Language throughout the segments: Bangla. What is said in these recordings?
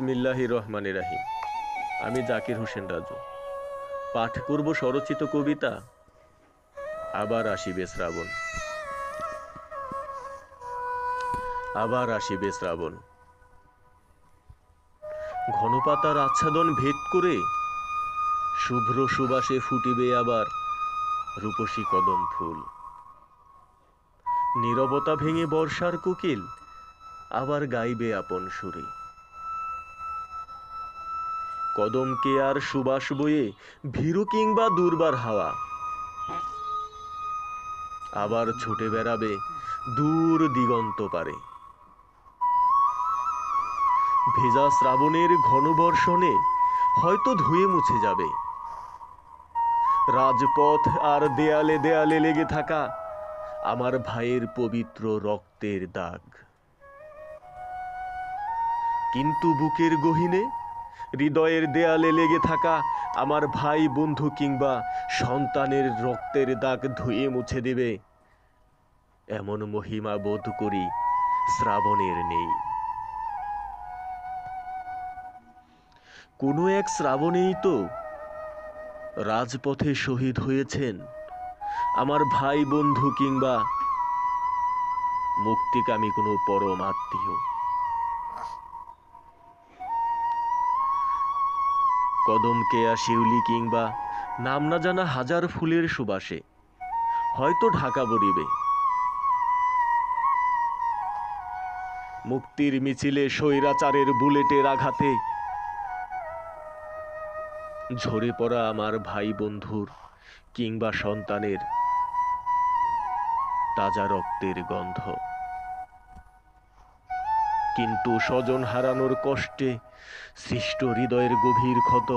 বিসমিল্লাহি রহমানির রাহিম। আমি জাকির হোসেন রাজু। পাঠ করব স্বরচিত কবিতা, আবার আসিবে শ্রাবণ। আবার আসিবে শ্রাবণ। ঘনপাতার আচ্ছাদন ভেদ করে শুভ্র সুবাসে ফুটিবে আবার রূপসী কদম ফুল। নীরবতা ভেঙে বর্ষার কোকিল আবার গাইবে আপন সুরে। কদমকে আর সুবাস বয়ে ভীরু কিংবা দুর্বার হাওয়া? আবার ছুটে বেড়াবে দূর দিগন্ত পারে। ভেজা শ্রাবণের ঘনবর্ষণে হয়তো ধুয়ে মুছে যাবে। রাজপথ আর দেয়ালে দেয়ালে লেগে থাকা আমার ভাইয়ের পবিত্র রক্তের দাগ। কিন্তু বুকের গহিনে হৃদয়ের দেয়ালে লেগে থাকা আমার ভাই বন্ধু কিংবা সন্তানের রক্তের দাগ ধুয়ে মুছে দেবে। এমন মহিমা বোধ করি শ্রাবণের নেই। কোনো এক শ্রাবণেই তো রাজপথে শহীদ হয়েছেন আমার ভাই বন্ধু কিংবা মুক্তিকামী কোনো পরম আত্মীয়। কদম কেয়া শিউলি কিংবা নাম না জানা হাজার ফুলের সুবাসে, হয়তো ঢাকা পড়িবে মুক্তির মিছিলে স্বৈরাচারের বুলেটের আঘাতে ঝরে পড়া আমার ভাই বন্ধুর কিংবা সন্তানের তাজা রক্তের গন্ধ। কিন্তু স্বজন হারানোর কষ্টে সৃষ্ট হৃদয়ের গভীর ক্ষত।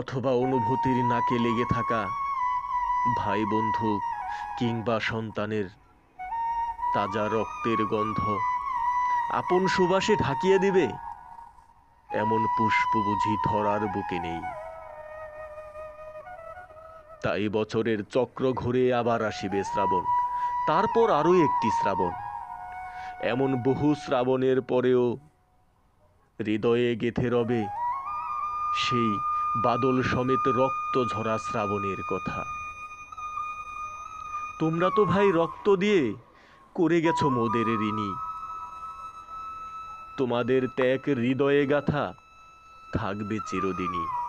অথবা অনুভূতির নাকে লেগে থাকা ভাই বন্ধু কিংবা সন্তানের তাজা রক্তের গন্ধ আপন সুবাসে ঢাকিয়ে দিবে, এমন পুষ্প বুঝি ধরার বুকে নেই। তাই বছরের চক্র ঘুরে আবার আসিবে শ্রাবণ, তারপর আরও একটি শ্রাবণ। এমন বহু শ্রাবণের পরেও হৃদয়ে গেথে রবে সেই বাদল সমেত রক্ত ঝরা শ্রাবণের কথা। তোমরা তো ভাই রক্ত দিয়ে করে গেছো মোদের ঋণী। তোমাদের ত্যাগ হৃদয়ে গাথা থাকবে চিরদিনই।